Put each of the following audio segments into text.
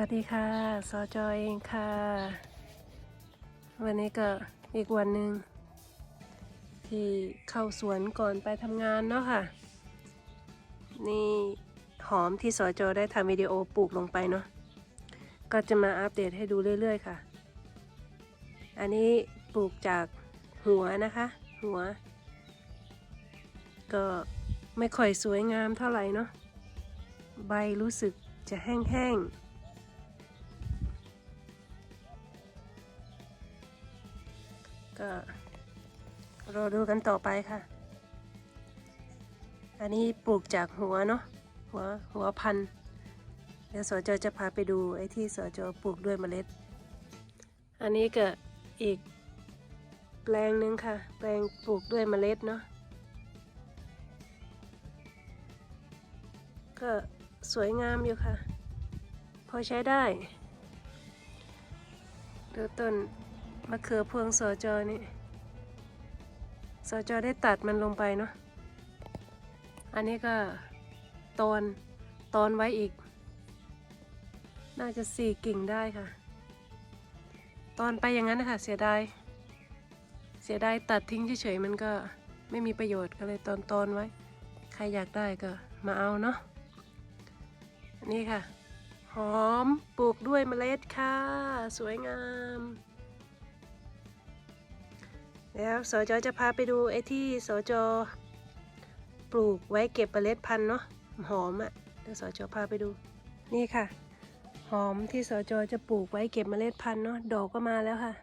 วัสดีค่ะสจอเองค่ะ วันนี้ก็อีกวันหนึ่งที่เข้าสวนก่อนไปทำงานเนาะค่ะ นี่หอมที่สจอได้ทำวิดีโอปลูกลงไปเนาะก็จะมาอัปเดตให้ดูเรื่อยๆค่ะ อันนี้ปลูกจากหัวนะคะ หัว ก็ไม่ค่อยสวยงามเท่าไหร่เนาะใบรู้สึกจะแห้งๆ ก็รอดูกันต่อไปค่ะ อันนี้ปลูกจากหัวเนาะหัวหัวพันธุ์เดี๋ยวสจจะพาไปดูไอ้ที่สจปลูกด้วยเมล็ด อันนี้ก็อีกแปลงหนึ่งค่ะ แปลงปลูกด้วยเมล็ดเนาะก็สวยงามอยู่ค่ะ พอใช้ได้ดูต้น มะเขือพวงสอจอนี่สอจอได้ตัดมันลงไปเนาะ อันนี้ก็ตอนตอนไว้อีก น่าจะสี่กิ่งได้ค่ะ ตอนไปอย่างนั้นนะคะเสียดายเสียดายตัดทิ้งเฉยๆมันก็ไม่มีประโยชน์ก็เลยตอนตอนไว้ ใครอยากได้ก็มาเอาเนาะนี่ค่ะ หอมปลูกด้วยเมล็ดค่ะ สวยงาม แล้วสจจะพาไปดูไอ้ที่สจปลูกไว้เก็บเมล็ดพันธุ์เนาะหอมอะ่ะเดี๋ยวสจพาไปดูนี่ค่ะ หอมที่สจจะปลูกไว้เก็บเมล็ดพันธุ์เนาะดอกก็มาแล้วค่ะ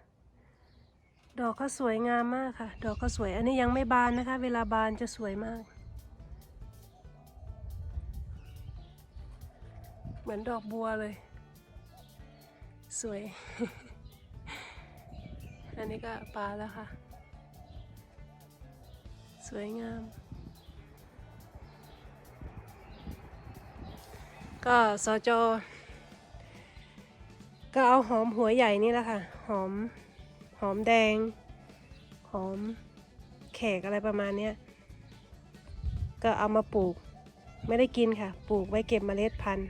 ดอกเขาสวยงามมากค่ะ ดอกเขาสวยอันนี้ยังไม่บานนะคะ เวลาบานจะสวยมาก เหมือนดอกบัวเลย สวย อันนี้ก็ปลาแล้วค่ะ วยงาม ก็สจก็เอาหอมหัวใหญ่นี่แหละค่ะ หอม หอมแดง หอมแขกอะไรประมาณเนี้ย ก็เอามาปลูก ไม่ได้กินค่ะ ปลูกไว้เก็บเมล็ดพันธุ์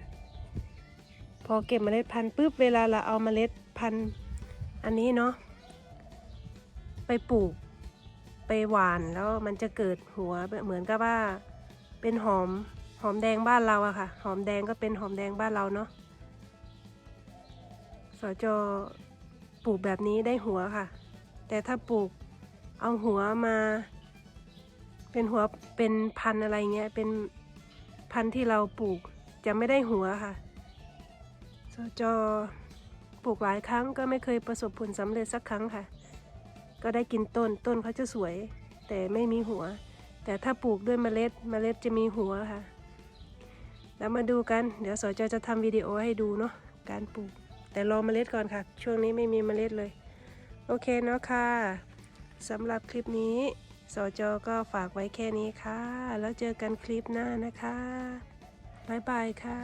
พอเก็บเมล็ดพันธุ์ปุ๊บเวลาเราเอาเมล็ดพันธุ์อันนี้เนาะไปปลูก ไปหวานแล้วมันจะเกิดหัวเหมือนกับว่าเป็นหอมหอมแดงบ้านเราอะค่ะ หอมแดงก็เป็นหอมแดงบ้านเราเนาะสจปลูกแบบนี้ได้หัวค่ะ แต่ถ้าปลูกเอาหัวมา เป็นหัวเป็นพันอะไรเงี้ยเป็นพันที่เราปลูกจะไม่ได้หัวค่ะสจปลูกหลายครั้งก็ไม่เคยประสบผลสำเร็จสักครั้งค่ะ ก็ได้กินต้นต้นเขาจะสวย แต่ไม่มีหัว แต่ถ้าปลูกด้วยเมล็ดเมล็ดจะมีหัวค่ะ แล้วมาดูกัน เดี๋ยวสจจะทำวิดีโอให้ดูเนาะการปลูก แต่รอเมล็ดก่อนค่ะ ช่วงนี้ไม่มีเมล็ดเลย โอเคเนาะค่ะสำหรับคลิปนี้สจก็ฝากไว้แค่นี้ค่ะ แล้วเจอกันคลิปหน้านะคะ บ๊ายบายค่ะ